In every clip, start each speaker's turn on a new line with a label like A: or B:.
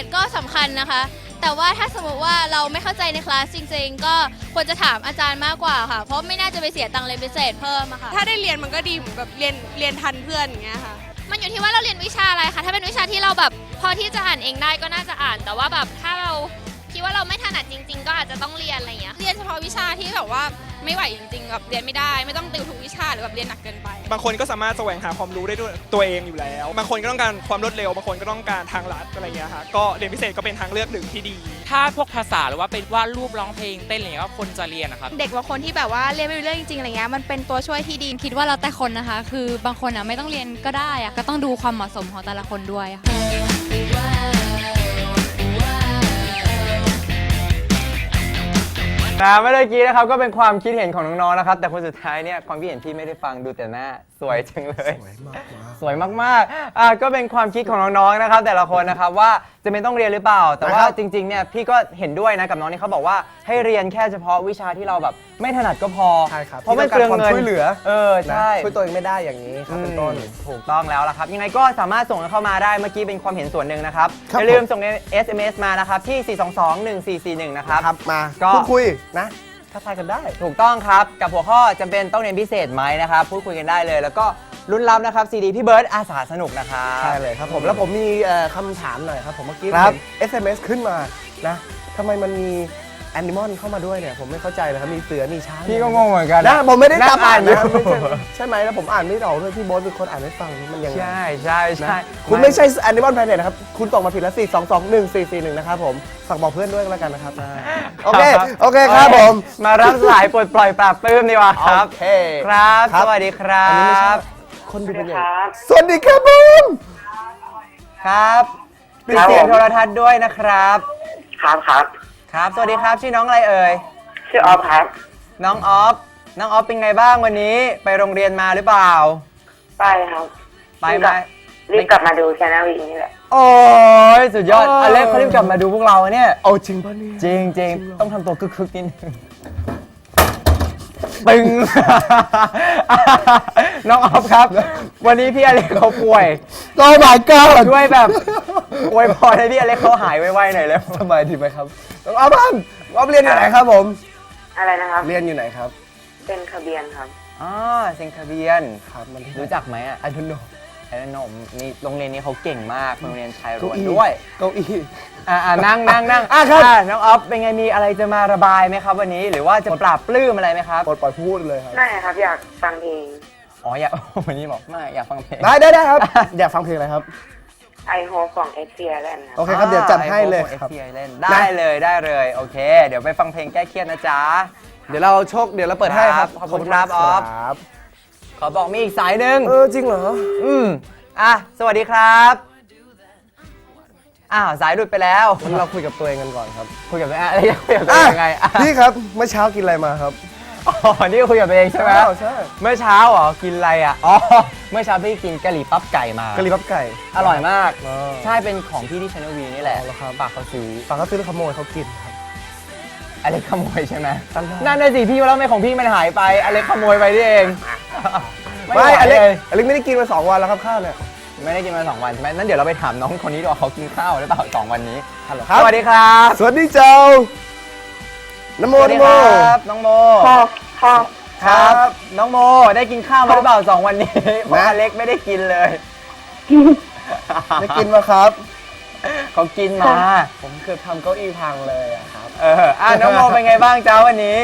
A: ษก็สำคัญนะคะ แต่ว่าถ้าสมมติว่าเราไม่เข้าใจในคลาสจริง ๆ ก็ควรจะถามอาจารย์มากกว่าค่ะ เพราะไม่น่าจะไปเสียตังค์เรียนพิเศษเพิ่มอะค่ะ
B: ถ้าได้เรียนมันก็ดีเหมือนแบบเรียนเรียนทันเพื่อนอย่างเงี้ยค่ะ
A: มันอยู่ที่ว่าเราเรียนวิชาอะไรคะถ้าเป็นวิชาที่เราแบบพอที่จะอ่านเองได้ก็น่าจะอ่าน แต่ว่าแบบถ้าเรา คิดว่าเราไม่ถนัดจริง ๆ ก็อาจจะต้องเรียนอะไรอย่างเงี้ย
B: เรียนเฉพาะวิชาที่แบบว่าไม่ไหวจริงๆแบบเรียนไม่ได้ ไม่ต้องติวทุกวิชาหรือแบบเรียนหนักเกินไป
C: บางคนก็สามารถแสวงหาความรู้ได้ด้วยตัวเองอยู่แล้ว บางคนก็ต้องการความรวดเร็ว บางคนก็ต้องการทางลัดอะไรเงี้ยฮะก็เรียนพิเศษก็เป็นทางเลือกหนึ่งที่ดี
D: ถ้าพวกภาษาหรือว่าเป็นวาดรูปร้องเพลงเต้นอะไรเงี้ยก็คนจะเรียนนะครับ
B: เด็กบางคนที่แบบว่าเรียนไม่รู้เรื่องจริงๆอะไรเงี้ยมันเป็นตัวช่วยที่ดี
E: คิดว่าแล้วแต่คนนะคะ คือบางคนอะไม่ต้องเรียนก็ได้อะก็ต้องดูความเหมาะสมของแต่ละคนด้วยอะค่ะ
F: นะเมื่อกี้นะครับก็เป็นความคิดเห็นของน้องๆนะครับ แต่คนสุดท้ายเนี่ยความคิดเห็นพี่ไม่ได้ฟังดูแต่หน้าสวยจังเลย สวยมากๆอะก็เป็นความคิดของน้องๆนะครับ แต่ละคนนะครับว่า จะเป็นต้องเรียนหรือเปล่า แต่ว่า
G: นะครับ
F: จริงๆเนี่ยพี่ก็เห็นด้วยนะกับน้องที่เขาบอกว่าให้เรียนแค่เฉพาะวิชาที่เราแบบ ไม่ถนัดก็พอ
G: ใช่ครับ
F: เพราะมัน
G: ที่
F: เป
G: ต้
F: ลื
G: อ
F: อง
G: การ
F: เงิน
G: ความช่วยเหลือ
F: เออ
G: นะ
F: ใช่
G: ช่วยตัวเองไม่ได้อย่างนี้ครับเป็นต้น
F: อืมถูกต้องแล้วละครับ ยังไงก็สามารถส่งกันเข้ามาได้เมื่อกี้เป็นความเห็นส่วนหนึ่งนะครับ
G: ครับ
F: อย่าลืม
G: ผม
F: ส่ง SMS มานะครับที่ 422-1441 นะครับ
G: ครับมา
F: ก็
G: พูดคุยนะทักทายกันได้
F: ถูกต้องครับ กับหัวข้อจำเป็นต้องเรียนพิเศษไหมนะครับ พูดคุยกันได้เลย แล้วก็ ลุ้นรับนะครับซีดีพี่เบิร์ดอาสาสนุกนะครับ
G: ใช่เลยครับผมแล้วผมมีเอ่อคำถามหน่อยครับผมเมื่อกี้
F: ครับ
G: เห็น SMS ขึ้นมานะทำไมมันมีแอนิมอลเข้ามาด้วยเนี่ยผมไม่เข้าใจเลยครับมีเสือมีช้าง
F: พี่ก็งงเหมือนกัน
G: นะ ผมไม่ได้
F: นั่ง
G: ตามอ่าน
F: อยู่
G: นะไม่ใช่ใช่ไหมแล้วผมอ่านไม่ออกด้วยพี่โบ๊ทเป็นคนอ่านให้ฟังมันยังไง
F: ใช่ใช่ใช่
G: นะคุณไม่ใช่แอนิมอลแพลเน็ตนะครับ คุณส่งมาผิดแล้ว4 2 2 1 4 4 1 นะครับผมฝากบอกเพื่อนด้วยก็แล้วกันนะครับนะโอเคโอเคครับผม
F: มารับสายปลดปล่อยปราบปลื้มดีกว่าครับ
G: โอเค
F: ครับ
G: ครับ
F: สวัสดีครั
G: อันนี้ไม่ใช่
F: บ
G: คนดูเป็นอย่างสวัสดีครับผม
F: ครับปิดเสียงโทรทัศน์ด้วยนะครับ
H: ครับครับ
F: ครับ สวัสดีครับชื่อน้องอะไรเอ่ย
H: ชื่อออฟครับ
F: น้องออฟ น้องออฟเป็นไงบ้างวันนี้ ไปโรงเรียนมาหรือเปล่า
H: ไปครับ
F: ไปไหม
H: รีบกลับมาดูชาแนลวีนี่แหละ
F: โอ้ยสุดยอดอเล็กเขารีบกลับมาดูพวกเราเนี่ย
G: เอาจริงป่ะเนี่ย
F: จริงจริงต้องทำตัวคึกๆนิดนึง ตึง น้องออฟครับ วันนี้พี่อเล็กเขาป่วย
G: โอ้ my god
F: ช่วยแบบอวยพรให้พี่อเล็กเขาหายไวๆหน่อยเร็ว
G: สบายดีไหมครับน้องออฟครับออฟเรียนอยู่ไหนครับผม
H: อะไรนะครับ
G: เรียนอยู่ไหนครับ
H: เป็นทะเบียนครับ
F: อ๋อเซนคาเบียน
G: ครับมันที่
F: รู้จักไหมอะ
G: ไอ don't know
F: ไอ้นมนี่โรงเรียนนี้เขาเก่งมากโรงเรียนชายล้
G: เก้า
F: วน
G: อี้
F: ด้วย
G: เก้าอี้
F: อ่านั่งนั่งนั่ง
G: อะครับ
F: น้องออฟเป็นไงมีอะไรจะมาระบายไหมครับ วันนี้หรือว่าจะปราบปลื้มอะไรไหมครับ
G: ปลดปล่อยพูดเลยครับ
H: ไม่ครับ อยากฟังเพลง
F: อ๋ออยากวันนี้บอกไม่อยากฟังเพลง
G: ได้ได้ได้ครับ อยากฟังเพลงอะไรครับ
H: ไอโฮของเอเชียแลนด์ค
G: โอ
H: รับ
G: เคครับเดี๋ยวจัดให้เลยครับ
F: เอเล่นได้เลยได้เลยโอเค เดี๋ยวไปฟังเพลงแก้เครียดนะจ๊ะ
G: เดี๋ยวเราโชคเดี๋ยวเราเปิดให้ครับ
F: ครับขอบคุณครับออฟ
G: ครับ
F: ขอบอกมีอีกสายหนึ่ง
G: เออจริงเหรอ
F: อืมอะสวัสดีครับอ้าวสายหลุดไปแล้ว
G: งั้นเราคุยกับตัวเองกันก่อนครับ
F: คุยกับตัวเองอะไรคุยกับตัวเองยังไงอะ
G: พี่ครับเมื่อเช้ากินอะไรมาครับ
F: อ๋อ นี่คุยกับตัวเองใช่ไหม
G: อ้าวใช่
F: เมื่อเช้าเหรอ กินอะไรอะ อ๋อ เมื่อเช้าพี่กินกะหรี่ปั๊บไก่มากะ
G: หรี่ปั๊บไก่
F: อร่อยมาก
G: อ๋อ
F: ใช่ เป็นของพี่ที่ชนวีนี่แหละ
G: อ๋อเหรอครับ
F: ฝากเขาซื้อ
G: ฝากเขาซื้อแล้วขโมยเขากินครับ
F: อเล็กขโมยใช่ไหม
G: ตั้งได้
F: นั่นน่ะสิพี่ว่าแล้วทำไมของพี่มันหายไปอเล็กขโมยไปนี่เอง
G: ไม่
F: ไหว
G: อเล็ก
F: เลย
G: อเล็กไม่ได้กินมาสองวันแล้วครับข้าวเนี่ย
F: ไม่ได้กินมาสองวันใช่ไหมนั่นเดี๋ยวเราไปถามน้องคนนี้ดีกว่าเขากินข้าวหรือเปล่าสองวันนี้
G: ฮัลโหล
F: สวัสดีครับ
G: สวัสดีเจ้า น้ำโม
F: สวัสดี
G: น้ำโม
F: ครับน้องโม
H: ครับครับ
F: ครับ น้องโมได้กินข้าวมาหรือเปล่าสองวันนี้เพราะอเล็กไม่ได้กินเลย
G: ได้กินมาครับ
F: เขากินมา
G: ผมเกือบทำเก้าอี้พังเลยอะครับ
F: เอออะน้องโมเป็นไงบ้างเจ้าวันนี้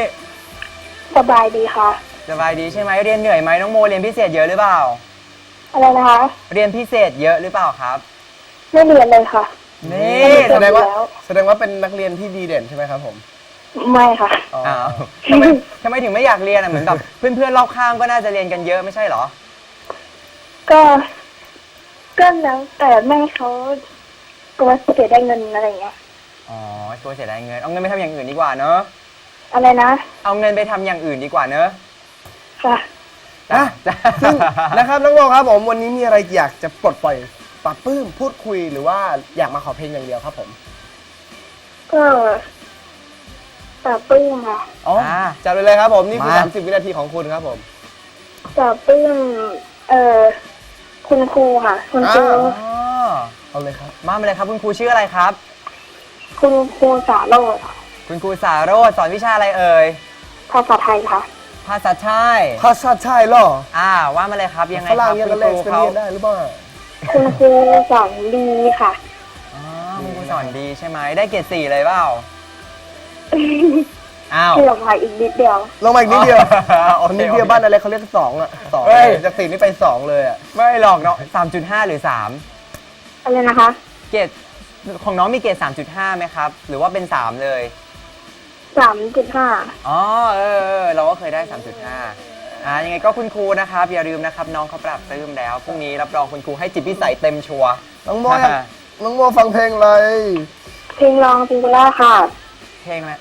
H: สบายดีค่ะ
F: สบายดีใช่ไหมเรียนเหนื่อยไหมน้องโมเรียนพิเศษเยอะหรือเปล่า
H: อะไรนะคะ
F: เรียนพิเศษเยอะหรือเปล่าครับ
H: ไม่เรียนเลยค่ะ
F: นี่
G: แสดงว่า
H: แล้ว
G: แสดงว่าเป็นนักเรียนที่ดีเด่นใช่ไหมครับผม
H: ไม่ค่ะ
G: อ๋อ
F: อ้าวทำไมทำไมถึงไม่อยากเรียนอะเหมือนแบบเพื่อนๆรอบข้างก็น่าจะเรียนกันเยอะไม่ใช่เหรอ
H: ก็ก็แล้วแต่แม่เขากลัวเสียได้เงินอะไรอย่างเงี้ย
F: อ๋อกลัวเสียดายเงิน เอาเงินไปทำอย่างอื่นดีกว่าเนอะ
H: อะไรนะ
F: เอาเงินไปทำอย่างอื่นดีกว่าเนอะ
H: ค่ะ
F: จ้ะ
G: นะ
F: จ้ะ
G: ซึ่งนะครับน้องโมครับผมวันนี้มีอะไรอยากจะปลดปล่อยปรับปลื้มพูดคุยหรือว่าอยากมาขอเพลงอย่างเดียวครับผม
H: ก็ ปราบปลื้มค่ะ
G: อ๋อ
F: อ่า
G: จัดไปเลยครับผมนี่คือ
F: มา
G: 30 วินาทีของคุณครับผม
H: ปราบปลื้มเอ่อคุณครูค่ะ คุณครู
G: อ่า
F: อ๋อ
G: เอาเลยครับ
F: มามาเลยครับ คุณครูชื่ออะไรครับ
H: คุณครูสาโรจน์
F: คุณครูสาโรจน์สอนวิชาอะไรเอ่ย
H: ภาษาไทยค่ะ
F: ภาษาไทย
G: ภาษาไทยเหรอ
F: อ่าว่ามาเลยครับยังไง
G: ฝ
F: ค
G: รั่
F: รั
G: ง
F: บ
G: ยัง
F: คุ
G: กั
F: ณ
G: น
F: ค
G: เล
F: รู
G: ยจะ
F: เขา
G: เรียนได้หรือเปล่า
H: คุณครูสอนดีค่ะ
F: อ๋อคุณครูสอนดีใช่ไหมได้เกรดสี่เลยเปล่า อ้าว
H: ที่เราพายอีกนิดเดียว
G: ลงมาอีกนิดเดียว
F: โอเค
G: นิดเดียวบ้านอะไรเขาเรียกสองอะสอง
F: เฮ้ย
G: จากสี่นี่ไปสองเลยอะ
F: ไม่หรอกเนาะสามจุดห้าหรือสาม
H: อะไรนะคะ
F: เกรดของน้องมีเกรดสามจุดห้าไหมครับ หรือว่าเป็นสามเลย
H: สามจุดห้า
F: อ๋อเออเออเราก็เคยได้ 3.5 อ่ายังไงก็คุณครูนะครับ อย่าลืมนะครับ น้องเขาปรับปลื้มแล้วพรุ่งนี้รับรองคุณครูให้จิตพิสัยเต็มชัวร์
G: น้องโมอยากน้องโมฟังเพลงอะไร
H: เพลงรองซิงคูล่าค่ะ
F: เพลงอะไร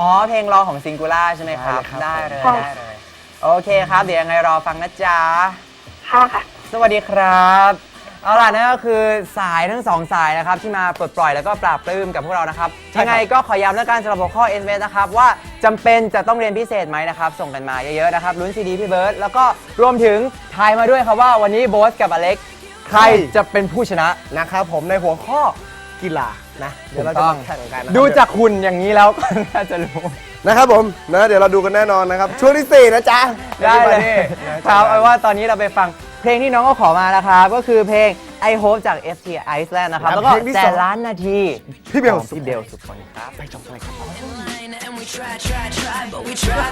F: อ๋อ เพลงรอของซิงคูล่าใช่ไหมครับ ได้เลย
H: ค่ะ
F: ได้เลย โอเคครับ เดี๋ยวยังไงรอฟังนะจ๊ะ
H: ค่ะค่ะ
F: สวัสดีครับ เอาล่ะนั่นก็คือสายทั้งสองสายนะครับ ที่มาปลดปล่อยแล้วก็ปราบปลื้มกับพวกเรานะครับ
G: ใช่ครับ
F: ยังไงก็ขอย้ำแล้วกันสำหรับหัวข้อ s อ s นะครับ ว่าจำเป็นจะต้องเรียนพิเศษไหมนะครับ ส่งกันมาเยอะๆนะครับลุ้นซีดีพี่เบิร์ตแล้วก็รวมถึงทายมาด้วยครับว่าวันนี้โบสกับอเล็กใครจะเป็นผู้ชนะ
G: นะครับผมในหัวข้อ กีฬานะ เดี๋ยวเราจะมาแข่งกันนะครับ
F: ดูจากหุ่นอย่างนี้แล้วก็น่าจะรู้
G: นะครับผมนะเดี๋ยวเราดูกันแน่นอนนะครับ ช่วงที่สี่นะจ๊ะ
F: ได้เลย
G: Everybody นะ
F: ครับเอาเป็นว่าตอนนี้เราไปฟังเพลงที่น้องก็ขอมานะครับ ก็คือเพลง I Hope จาก FT Iceland นะครับ แล้วก็
G: เพลงที่
F: แต่
G: สอง
F: ล้านนาที
G: พี่เบล
F: ของพี่เบลสุพลครับ
G: ไปชมกันเลยครับ
I: And we try, try, try, but we try